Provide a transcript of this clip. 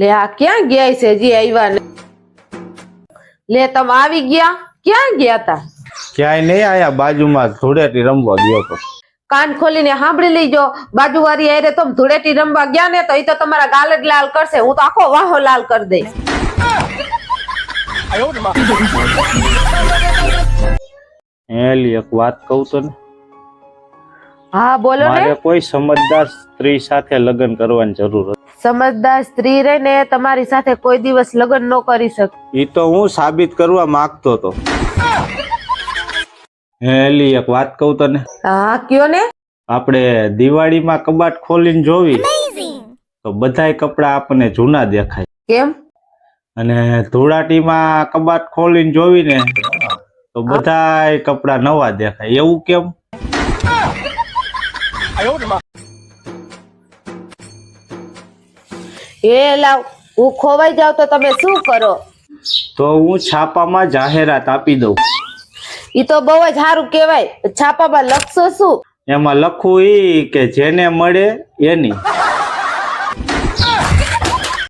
લે આ ક્યાં ગયા છે હજી આવ્યા ને લે તમે આવી ગયા? ક્યાં ગયા તા? ક્યાંય નહીં આયા બાજુમાં ધૂળેટી રમવા ગયો તો. કાન ખોલીને સાંભળી લેજો. બાજુવાળી આરે તો ધૂળેટી રમવા ગયા ને તો એ તો તમારા ગાલ જ લાલ કરશે. હું તો આખો વાહો લાલ કરી દઈશ. એલી એક વાત કહું તો ને હા બોલો ને. મારે કોઈ સમજદાર સ્ત્રી સાથે લગ્ન કરવાની જરૂર હતી. સમજદાર સ્ત્રી રહે ને તમારી સાથે કોઈ દિવસ લગ્ન ન કરી શકે એ તો હું સાબિત કરવા માંગતો તો. હેલી એક વાત કહું તને. હા કયો ને? આપણે દિવાળીમાં કબાટ ખોલીને જોવી. તો બધાય કપડા આપણને જૂના દેખાય. કેમ? અને ધૂળાટીમાં કબાટ ખોલીને જોવીને તો બધાય કપડા નવા દેખાય. એવું કેમ? એ લાવ હું ખોવાઈ જાવ તો તમે શું કરો? તો હું છાપામાં જાહેરાત આપી દઉં. ઈ તો બહુ જ સારું કહેવાય. છાપામાં લખશો શું? એમાં લખવું ઈ કે જેને મળે એની.